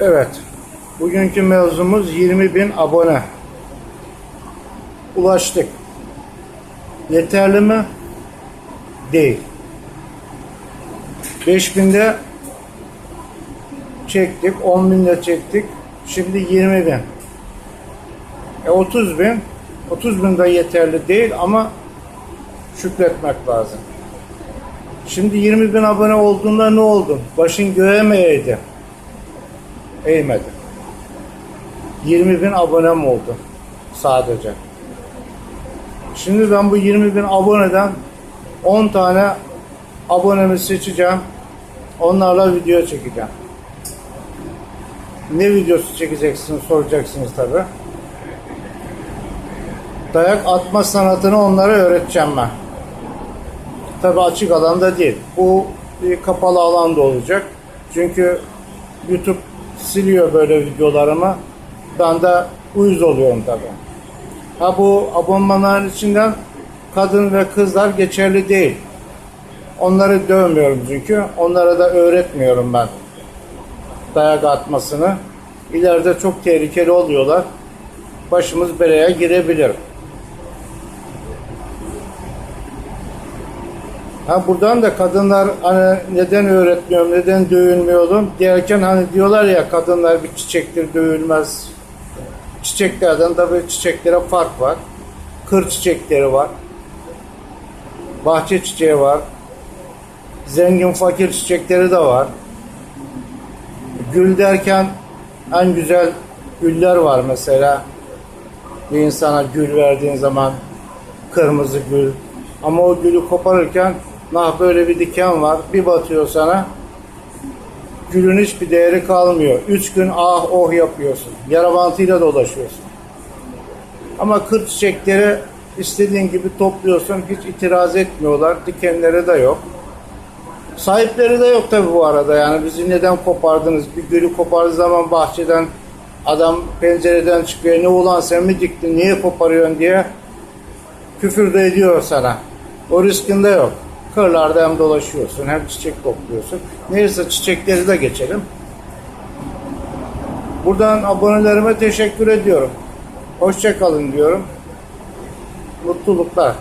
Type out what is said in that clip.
Evet. Bugünkü mevzumuz 20 bin abone. Ulaştık. Yeterli mi? Değil. 5000'de çektik, 10 binde çektik. Şimdi 20 bin. E 30 bin. 30 bin de yeterli değil ama şükretmek lazım. Şimdi 20 bin abone olduğunda ne oldu? Başın göğe mi? Eğmedi. 20 bin abonem oldu sadece. Şimdi ben bu 20 bin aboneden 10 tane abonemi seçeceğim. Onlarla video çekeceğim. Ne videosu çekeceksiniz soracaksınız tabi. Dayak atma sanatını onlara öğreteceğim ben. Tabi açık alanda değil. Bu bir kapalı alanda olacak. Çünkü YouTube siliyor böyle videolarımı. Ben de uyuz oluyorum tabi. Ha bu abonmanların içinden kadın ve kızlar geçerli değil. Onları dövmüyorum çünkü. Onlara da öğretmiyorum ben dayak atmasını. İleride çok tehlikeli oluyorlar. Başımız belaya girebilir. Ha buradan da kadınlar hani neden öğretmiyorum, neden dövülmüyorum derken hani diyorlar ya kadınlar bir çiçektir dövülmez. Çiçeklerden tabii çiçeklere fark var. Kır çiçekleri var. Bahçe çiçeği var. Zengin fakir çiçekleri de var. Gül derken en güzel güller var mesela. Bir insana gül verdiğin zaman kırmızı gül. Ama o gülü koparırken nah böyle bir diken var. Bir batıyor sana. Gülün hiçbir değeri kalmıyor. Üç gün ah oh yapıyorsun. Yara bantıyla dolaşıyorsun. Ama kır çiçekleri istediğin gibi topluyorsun. Hiç itiraz etmiyorlar. Dikenleri de yok. Sahipleri de yok tabi bu arada yani bizi neden kopardınız? Bir gülü kopardığı zaman bahçeden adam pencereden çıkıyor. Ne ulan sen mi diktin? Niye koparıyorsun diye küfür de ediyor sana. O riskinde yok. Kırlarda hem dolaşıyorsun hem çiçek topluyorsun. Neyse çiçekleri de geçelim. Buradan abonelerime teşekkür ediyorum. Hoşça kalın diyorum. Mutluluklar.